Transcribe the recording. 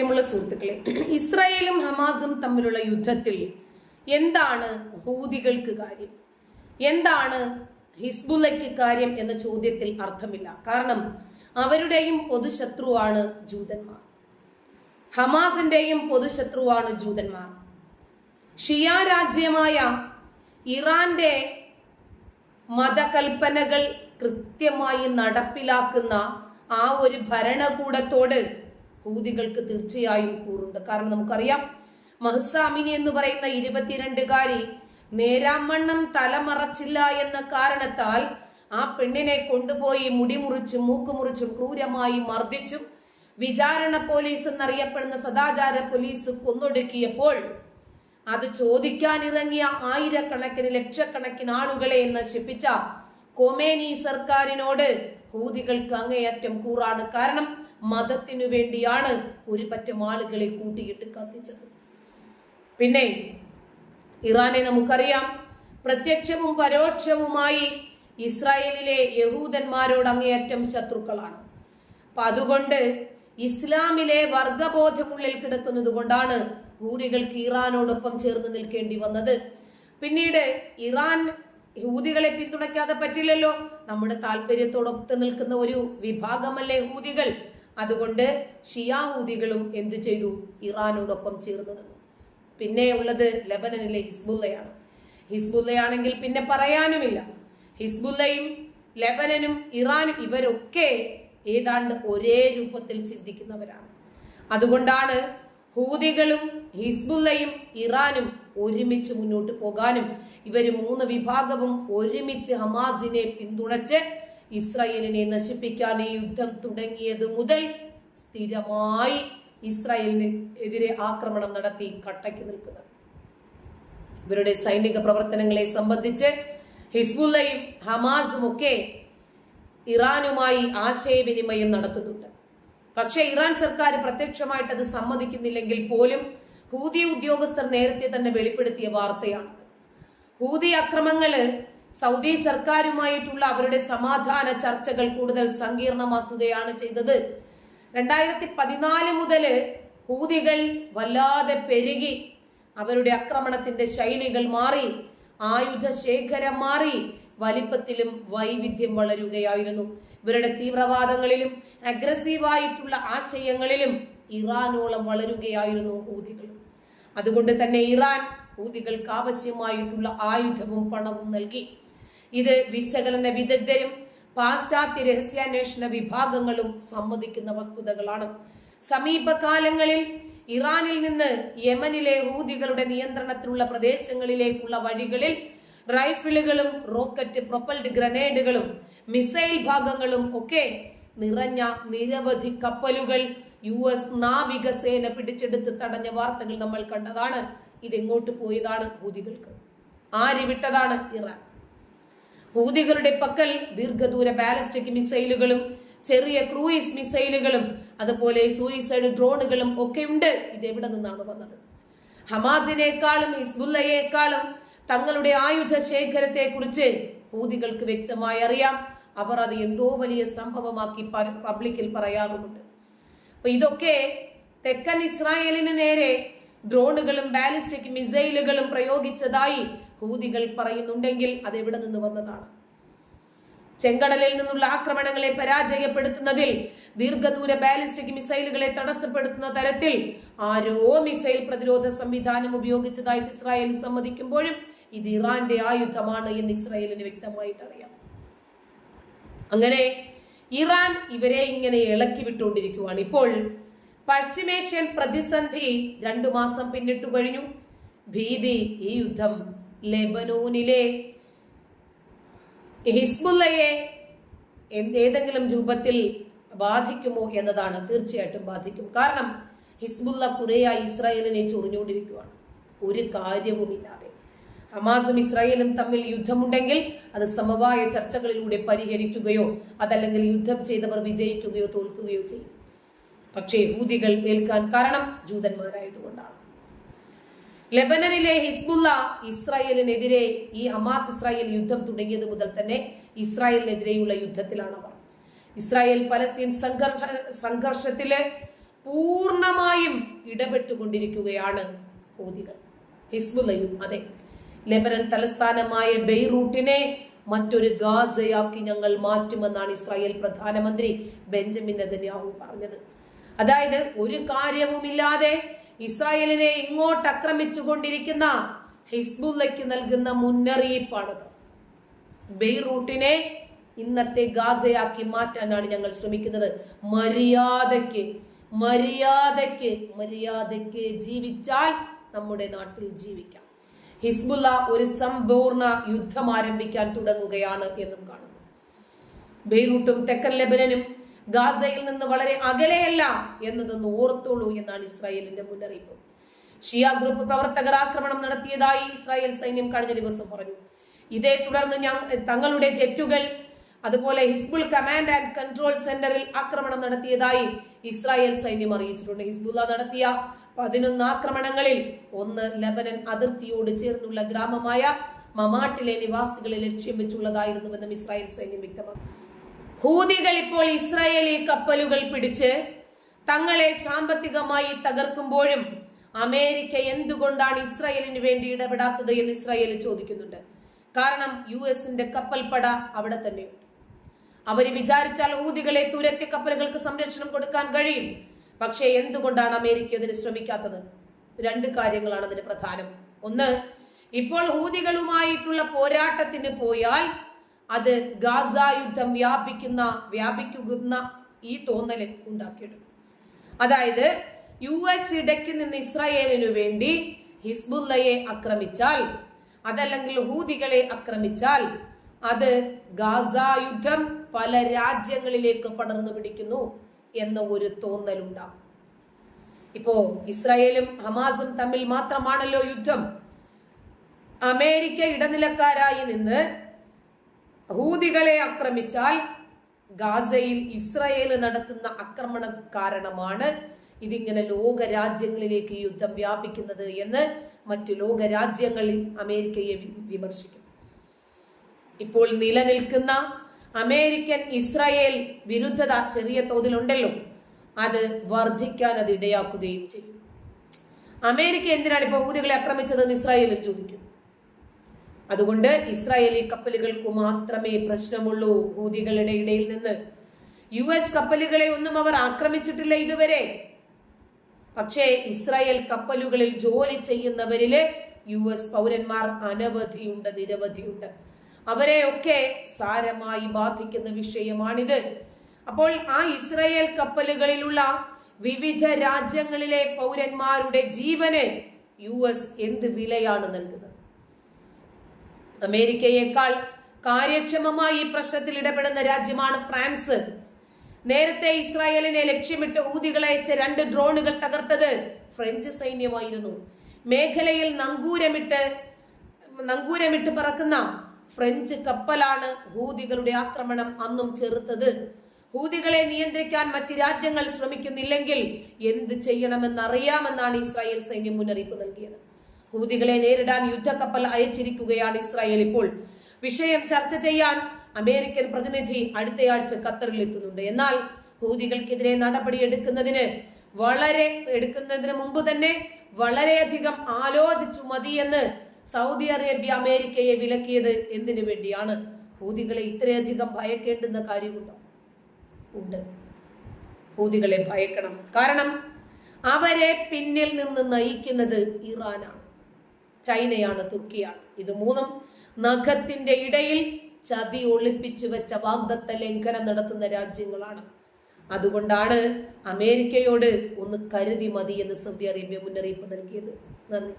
പ്രിയമുള്ള സുഹൃത്തുക്കളെ ഇസ്രായേലും ഹമാസും തമ്മിലുള്ള യുദ്ധത്തിൽ എന്താണ് ഹൂതികൾക്ക് കാര്യം? എന്താണ് ഹിസ്ബുല്ലയ്ക്ക് കാര്യം എന്ന ചോദ്യത്തിൽ അർത്ഥമില്ല. കാരണം അവരുടെയും പൊതുശത്രുവാണ് ജൂതന്മാർ. ഹമാസിന്റെയും പൊതുശത്രുവാണ് ജൂതന്മാർ. ഷിയ രാജ്യമായ ഇറാന്റെ മതകൽപ്പനകൾ കൃത്യമായി നടപ്പിലാക്കുന്ന ആ ഒരു ഭരണകൂടത്തോട് ഹൂതികൾക്ക് തീർച്ചയായും കൂറുണ്ട്. കാരണം നമുക്കറിയാം മഹസാമിനി എന്ന് പറയുന്ന ഇരുപത്തിരണ്ടുകാരി നേരാമണ്ണം തലമറച്ചില്ല എന്ന കാരണത്താൽ ആ പെണ്ണിനെ കൊണ്ടുപോയി മുടിമുറിച്ചും മൂക്കുമുറിച്ചും മൂക്ക് മുറിച്ചും ക്രൂരമായി മർദ്ദിച്ചും വിചാരണ പോലീസ് എന്നറിയപ്പെടുന്ന സദാചാര പോലീസ് കൊന്നൊടുക്കിയപ്പോൾ അത് ചോദിക്കാനിറങ്ങിയ ആയിരക്കണക്കിന് ലക്ഷക്കണക്കിന് ആളുകളെ നശിപ്പിച്ച കൊമേനി സർക്കാരിനോട് ഹൂതികൾക്ക് അങ്ങേയറ്റം കൂറാണ്. കാരണം മതത്തിനു വേണ്ടിയാണ് ഒരു പറ്റം ആളുകളെ കൂട്ടിയിട്ട് കത്തിച്ചത്. പിന്നെ ഇറാനെ നമുക്കറിയാം. പ്രത്യക്ഷവും പരോക്ഷവുമായി ഇസ്രായേലിലെ യഹൂദന്മാരോട് അങ്ങേയറ്റം ശത്രുക്കളാണ്. അപ്പൊ അതുകൊണ്ട് ഇസ്ലാമിലെ വർഗബോധമുള്ളിൽ കിടക്കുന്നത് കൊണ്ടാണ് ഹൂരികൾക്ക് ഇറാനോടൊപ്പം ചേർന്ന് നിൽക്കേണ്ടി വന്നത്. പിന്നീട് ഇറാൻ ഹൂതികളെ പിന്തുണയ്ക്കാതെ പറ്റില്ലല്ലോ. നമ്മുടെ താല്പര്യത്തോടൊപ്പം നിൽക്കുന്ന ഒരു വിഭാഗമല്ലേ ഹൂതികൾ? അതുകൊണ്ട് ഷിയാഹൂദികളും എന്തു ചെയ്തു? ഇറാനോടൊപ്പം ചേർന്നു നിന്നു. പിന്നെ ഉള്ളത് ലബനനിലെ ഹിസ്ബുല്ലയാണ് ഹിസ്ബുല്ലയാണെങ്കിൽ പിന്നെ പറയാനുമില്ല. ഹിസ്ബുല്ലയും ലബനനും ഇറാനും ഇവരൊക്കെ ഏതാണ്ട് ഒരേ രൂപത്തിൽ ചിന്തിക്കുന്നവരാണ്. അതുകൊണ്ടാണ് ഹൂദികളും ഹിസ്ബുല്ലയും ഇറാനും ഒരുമിച്ച് മുന്നോട്ട് പോകാനും ഇവർ മൂന്ന് വിഭാഗവും ഒരുമിച്ച് ഹമാസിനെ പിന്തുണച്ച് ഇസ്രായേലിനെ നശിപ്പിക്കാൻ ഈ യുദ്ധം തുടങ്ങിയത് മുതൽ സ്ഥിരമായി ഇസ്രായേലിന് എതിരെ ആക്രമണം നടത്തി കട്ടയ്ക്ക് നിൽക്കുന്നത്. ഇവരുടെ സൈനിക പ്രവർത്തനങ്ങളെ സംബന്ധിച്ച് ഹിസ്ബുല്ലയും ഹമാസും ഒക്കെ ഇറാനുമായി ആശയവിനിമയം നടത്തുന്നുണ്ട്. പക്ഷേ ഇറാൻ സർക്കാർ പ്രത്യക്ഷമായിട്ട് അത് സമ്മതിക്കുന്നില്ലെങ്കിൽ പോലും ഹൂതി ഉദ്യോഗസ്ഥർ നേരത്തെ തന്നെ വെളിപ്പെടുത്തിയ വാർത്തയാണ്. ഹൂതി അക്രമങ്ങൾ സൗദി സർക്കാരുമായിട്ടുള്ള അവരുടെ സമാധാന ചർച്ചകൾ കൂടുതൽ സങ്കീർണമാക്കുകയാണ് ചെയ്തത്. രണ്ടായിരത്തി പതിനാല് മുതൽ ഹൂതികൾ വല്ലാതെ പെരുകി. അവരുടെ ആക്രമണത്തിന്റെ ശൈലികൾ മാറി. ആയുധ ശേഖരം മാറി. വലിപ്പത്തിലും വൈവിധ്യം വളരുകയായിരുന്നു. ഇവരുടെ തീവ്രവാദങ്ങളിലും അഗ്രസീവായിട്ടുള്ള ആശയങ്ങളിലും ഇറാനോളം വളരുകയായിരുന്നു ഹൂതികൾ. അതുകൊണ്ട് തന്നെ ഇറാൻ ഹൂതികൾക്ക് ആവശ്യമായിട്ടുള്ള ആയുധവും പണവും നൽകി. ഇത് വിശകലന വിദഗ്ധരും പാശ്ചാത്യ രഹസ്യാന്വേഷണ വിഭാഗങ്ങളും സമ്മതിക്കുന്ന വസ്തുതകളാണ്. സമീപകാലങ്ങളിൽ ഇറാനിൽ നിന്ന് യമനിലെ ഹൂതികളുടെ നിയന്ത്രണത്തിലുള്ള പ്രദേശങ്ങളിലേക്കുള്ള വഴികളിൽ റൈഫിളുകളും റോക്കറ്റ് പ്രൊപ്പൽഡ് ഗ്രനേഡുകളും മിസൈൽ ഭാഗങ്ങളും ഒക്കെ നിറഞ്ഞ നിരവധി കപ്പലുകൾ യു എസ് നാവികസേന പിടിച്ചെടുത്ത് തടഞ്ഞ വാർത്തകൾ നമ്മൾ കണ്ടതാണ്. ഇതെങ്ങോട്ട് പോയതാണ് ഹൂതികൾക്ക് ആര് വിട്ടതാണ് ഇറാൻ? ഹൂതികളുടെ പക്കൽ ദീർഘദൂര ബാലിസ്റ്റിക് മിസൈലുകളും ചെറിയ ക്രൂയിസ് മിസൈലുകളും അതുപോലെ സൂയിസൈഡ് ഡ്രോണുകളും ഒക്കെ ഉണ്ട്. ഇത് എവിടെ നിന്നാണ് വന്നത്? ഹമാസിനേക്കാളും ഹിസ്ബുല്ലയേക്കാളും തങ്ങളുടെ ആയുധ ശേഖരത്തെ കുറിച്ച് ഹൂതികൾക്ക് വ്യക്തമായി അറിയാം. അവർ അത് എന്തോ വലിയ സംഭവമാക്കി പബ്ലിക്കിൽ പറയാറുമുണ്ട്. അപ്പൊ ഇതൊക്കെ തെക്കൻ ഇസ്രായേലിന് നേരെ ഡ്രോണുകളും ബാലിസ്റ്റിക് മിസൈലുകളും പ്രയോഗിച്ചതായി ഹൂതികൾ പറയുന്നുണ്ടെങ്കിൽ അത് എവിടെ നിന്ന് വന്നതാണ്? ചെങ്കടലിൽ നിന്നുള്ള ആക്രമണങ്ങളെ പരാജയപ്പെടുത്തുന്നതിൽ ദീർഘദൂര ബാലിസ്റ്റിക് മിസൈലുകളെ തടസ്സപ്പെടുത്തുന്ന തരത്തിൽ ആരോ മിസൈൽ പ്രതിരോധ സംവിധാനം ഉപയോഗിച്ചതായിട്ട് ഇസ്രായേൽ സമ്മതിക്കുമ്പോഴും ഇത് ഇറാന്റെ ആയുധമാണ് എന്ന് ഇസ്രായേലിന് വ്യക്തമായിട്ട് അറിയാം അങ്ങനെ ഇറാൻ ഇവരെ ഇങ്ങനെ ഇളക്കി വിട്ടുകൊണ്ടിരിക്കുകയാണ് ഇപ്പോൾ പശ്ചിമേഷ്യൻ പ്രതിസന്ധി രണ്ടു മാസം പിന്നിട്ടു കഴിഞ്ഞു. ഭീതി ഈ യുദ്ധം ലെബനോനിലെ ഹിസ്ബുല്ലയെ ഏതെങ്കിലും രൂപത്തിൽ ബാധിക്കുമോ എന്നതാണ് തീർച്ചയായിട്ടും ബാധിക്കും. കാരണം ഹിസ്ബുല്ല കുറേയായി ഇസ്രായേലിനെ ചൊറിഞ്ഞുകൊണ്ടിരിക്കുകയാണ് ഒരു കാര്യവുമില്ലാതെ. ഹമാസും ഇസ്രായേലും തമ്മിൽ യുദ്ധമുണ്ടെങ്കിൽ അത് സമവായ ചർച്ചകളിലൂടെ പരിഹരിക്കുകയോ അതല്ലെങ്കിൽ യുദ്ധം ചെയ്തവർ വിജയിക്കുകയോ തോൽക്കുകയോ ചെയ്യും. പക്ഷേ ഹൂതികൾ ഏൽക്കാൻ കാരണം ജൂതന്മാരായതുകൊണ്ടാണ്. ലെബനനിലെ ഹിസ്ബുല്ല ഇസ്രായേലിനെതിരെ ഈ ഹമാസ് ഇസ്രായേൽ യുദ്ധം തുടങ്ങിയത് മുതൽ തന്നെ ഇസ്രായേലിനെതിരെയുള്ള യുദ്ധത്തിലാണ് അവർ. ഇസ്രായേൽ പലസ്തീൻ സംഘർഷ സംഘർഷത്തിൽ പൂർണമായും ഇടപെട്ടുകൊണ്ടിരിക്കുകയാണ് ഹൂതികൾ ഹിസ്ബുല്ലയും അതെ. ലെബനൻ തലസ്ഥാനമായ ബെയ്റൂട്ടിനെ മറ്റൊരു ഗാസയാക്കി ഞങ്ങൾ മാറ്റുമെന്നാണ് ഇസ്രായേൽ പ്രധാനമന്ത്രി ബെഞ്ചമിൻ നെതന്യാഹു പറഞ്ഞത്. അതായത് ഒരു കാര്യവുമില്ലാതെ ഇസ്രായേലിനെ ഇങ്ങോട്ട് ആക്രമിച്ചു കൊണ്ടിരിക്കുന്ന ഹിസ്ബുല്ലയ്ക്ക് നൽകുന്ന മുന്നറിയിപ്പാണത് ബെയ്റൂട്ടിനെ ഇന്നത്തെ ഗാസയാക്കി മാറ്റാനാണ് ഞങ്ങൾ ശ്രമിക്കുന്നത്. മര്യാദയ്ക്ക് മര്യാദയ്ക്ക് മര്യാദയ്ക്ക് ജീവിച്ചാൽ നമ്മുടെ നാട്ടിൽ ജീവിക്കാം. ഹിസ്ബുല്ല ഒരു സമ്പൂർണ യുദ്ധം ആരംഭിക്കാൻ തുടങ്ങുകയാണ് എന്നും കാണുന്നു. ബെയ്റൂട്ടും തെക്കൻ ലെബനനും ഗാസയിൽ നിന്ന് വളരെ അകലെയല്ല എന്നതൊന്ന് ഓർത്തോളൂ എന്നാണ് ഇസ്രായേലിന്റെ മുന്നറിയിപ്പ്. ഷിയ ഗ്രൂപ്പ് പ്രവർത്തകർ ആക്രമണം നടത്തിയതായി ഇസ്രായേൽ സൈന്യം കഴിഞ്ഞ ദിവസം പറഞ്ഞു. ഇതേ തുടർന്ന് ഞങ്ങൾ തങ്ങളുടെ ജെറ്റുകൾ അതുപോലെ ഹിസ്ബുൾ കമാൻഡ് ആൻഡ് കൺട്രോൾ സെന്ററിൽ ആക്രമണം നടത്തിയതായി ഇസ്രായേൽ സൈന്യം അറിയിച്ചിട്ടുണ്ട്. ഹിസ്ബുള്ള നടത്തിയ പതിനൊന്ന് ആക്രമണങ്ങളിൽ ഒന്ന് ലബനൻ അതിർത്തിയോട് ചേർന്നുള്ള ഗ്രാമമായ മമാട്ടിലെ നിവാസികളെ ലക്ഷ്യം വെച്ചുള്ളതായിരുന്നുവെന്നും ഇസ്രായേൽ സൈന്യം വ്യക്തമാക്കി. ഹൂതികൾ ഇപ്പോൾ ഇസ്രായേലി കപ്പലുകൾ പിടിച്ച് തങ്ങളെ സാമ്പത്തികമായി തകർക്കുമ്പോഴും അമേരിക്ക എന്തുകൊണ്ടാണ് ഇസ്രായേലിന് വേണ്ടി ഇടപെടാത്തത് എന്ന് ഇസ്രായേൽ ചോദിക്കുന്നുണ്ട്. കാരണം യു എസിന്റെ കപ്പൽപ്പട അവിടെ തന്നെയുണ്ട്. അവർ വിചാരിച്ചാൽ ഹൂതികളെ തുരത്തി കപ്പലുകൾക്ക് സംരക്ഷണം കൊടുക്കാൻ കഴിയും. പക്ഷേ എന്തുകൊണ്ടാണ് അമേരിക്ക അതിന് ശ്രമിക്കാത്തത്? രണ്ട് കാര്യങ്ങളാണ് അതിന് പ്രധാനം. ഒന്ന് ഇപ്പോൾ ഹൂതികളുമായിട്ടുള്ള പോരാട്ടത്തിന് പോയാൽ അത് ഗാസ യുദ്ധം വ്യാപിക്കുന്ന വ്യാപിക്കുന്ന ഈ തോന്നൽ ഉണ്ടാക്കിയെടുക്കും അതായത് യു എസ് ഇടയ്ക്ക് നിന്ന് ഇസ്രായേലിനു വേണ്ടി ഹിസ്ബുല്ലയെ ആക്രമിച്ചാൽ അതല്ലെങ്കിൽ ഹൂതികളെ ആക്രമിച്ചാൽ അത് ഗാസ യുദ്ധം പല രാജ്യങ്ങളിലേക്ക് പടർന്നു പിടിക്കുന്നു എന്ന ഒരു തോന്നലുണ്ടാകും. ഇപ്പോ ഇസ്രായേലും ഹമാസും തമ്മിൽ മാത്രമാണല്ലോ യുദ്ധം. അമേരിക്ക ഇടനിലക്കാരായി നിന്ന് ഹൂതികളെ ആക്രമിച്ചാൽ ഗാസയിൽ ഇസ്രായേൽ നടത്തുന്ന ആക്രമണ കാരണമാണ് ഇതിങ്ങനെ ലോക രാജ്യങ്ങളിലേക്ക് യുദ്ധം വ്യാപിക്കുന്നത് എന്ന് മറ്റു ലോക രാജ്യങ്ങളിൽ അമേരിക്കയെ വിമർശിക്കും. ഇപ്പോൾ നിലനിൽക്കുന്ന അമേരിക്കൻ ഇസ്രായേൽ വിരുദ്ധത ചെറിയ തോതിലുണ്ടല്ലോ. അത് വർദ്ധിക്കാൻ അത് ഇടയാക്കുകയും ചെയ്യും. അമേരിക്ക എന്തിനാണ് ഇപ്പോൾ ഊതികളെ ആക്രമിച്ചതെന്ന് ഇസ്രായേലും ചോദിക്കും. അതുകൊണ്ട് ഇസ്രായേലി കപ്പലുകൾക്ക് മാത്രമേ പ്രശ്നമുള്ളൂ ഹൂതികളുടെ ഇടയിൽ നിന്ന്. യു എസ് കപ്പലുകളെ ഒന്നും അവർ ആക്രമിച്ചിട്ടില്ല ഇതുവരെ. പക്ഷേ ഇസ്രായേൽ കപ്പലുകളിൽ ജോലി ചെയ്യുന്നവരിൽ യു എസ് പൗരന്മാർ അനവധിയുണ്ട് നിരവധിയുണ്ട് അവരെയൊക്കെ സാരമായി ബാധിക്കുന്ന വിഷയമാണിത്. അപ്പോൾ ആ ഇസ്രായേൽ കപ്പലുകളിലുള്ള വിവിധ രാജ്യങ്ങളിലെ പൗരന്മാരുടെ ജീവന് യു എസ് എന്ത് വിലയാണ് നൽകുന്നത്? അമേരിക്കയേക്കാൾ കാര്യക്ഷമമായി ഈ പ്രശ്നത്തിൽ ഇടപെടുന്ന രാജ്യമാണ് ഫ്രാൻസ്. നേരത്തെ ഇസ്രായേലിനെ ലക്ഷ്യമിട്ട് ഊതികൾ അയച്ച രണ്ട് ഡ്രോണുകൾ തകർത്തത് ഫ്രഞ്ച് സൈന്യമായിരുന്നു. മേഖലയിൽ നങ്കൂരമിട്ട് നങ്കൂരമിട്ട് പറക്കുന്ന ഫ്രഞ്ച് കപ്പലാണ് ഹൂതികളുടെ ആക്രമണം അന്നും ചെറുത്തത്. ഹൂതികളെ നിയന്ത്രിക്കാൻ മറ്റ് രാജ്യങ്ങൾ ശ്രമിക്കുന്നില്ലെങ്കിൽ എന്ത് ചെയ്യണമെന്നറിയാമെന്നാണ് ഇസ്രായേൽ സൈന്യം മുന്നറിയിപ്പ് നൽകിയത്. ഹൂതികളെ നേരിടാൻ യുദ്ധക്കപ്പൽ അയച്ചിരിക്കുകയാണ് ഇസ്രായേൽ ഇപ്പോൾ. വിഷയം ചർച്ച ചെയ്യാൻ അമേരിക്കൻ പ്രതിനിധി അടുത്തയാഴ്ച ഖത്തറിൽ എത്തുന്നുണ്ട്. എന്നാൽ ഹൂതികൾക്കെതിരെ നടപടി എടുക്കുന്നതിന് വളരെ എടുക്കുന്നതിന് മുമ്പ് തന്നെ വളരെയധികം ആലോചിച്ചു മതിയെന്ന് സൗദി അറേബ്യ അമേരിക്കയെ വിലക്കിയത് എന്തിനു വേണ്ടിയാണ്? ഹൂതികളെ ഇത്രയധികം ഭയക്കേണ്ടുന്ന കാര്യമുണ്ടോ? ഉണ്ട്. ഹൂതികളെ ഭയക്കണം. കാരണം അവരെ പിന്നിൽ നിന്ന് നയിക്കുന്നത് ഇറാനാണ്. ചൈനയാണ് തുർക്കിയാണ്. ഇത് മൂന്നും നഖത്തിന്റെ ഇടയിൽ ചതി ഒളിപ്പിച്ചു വെച്ച വാഗ്ദത്ത ലംഘനം നടത്തുന്ന രാജ്യങ്ങളാണ്. അതുകൊണ്ടാണ് അമേരിക്കയോട് ഒന്ന് കരുതി മതി എന്ന് സൗദി അറേബ്യ മുന്നറിയിപ്പ് നൽകിയത്. നന്ദി.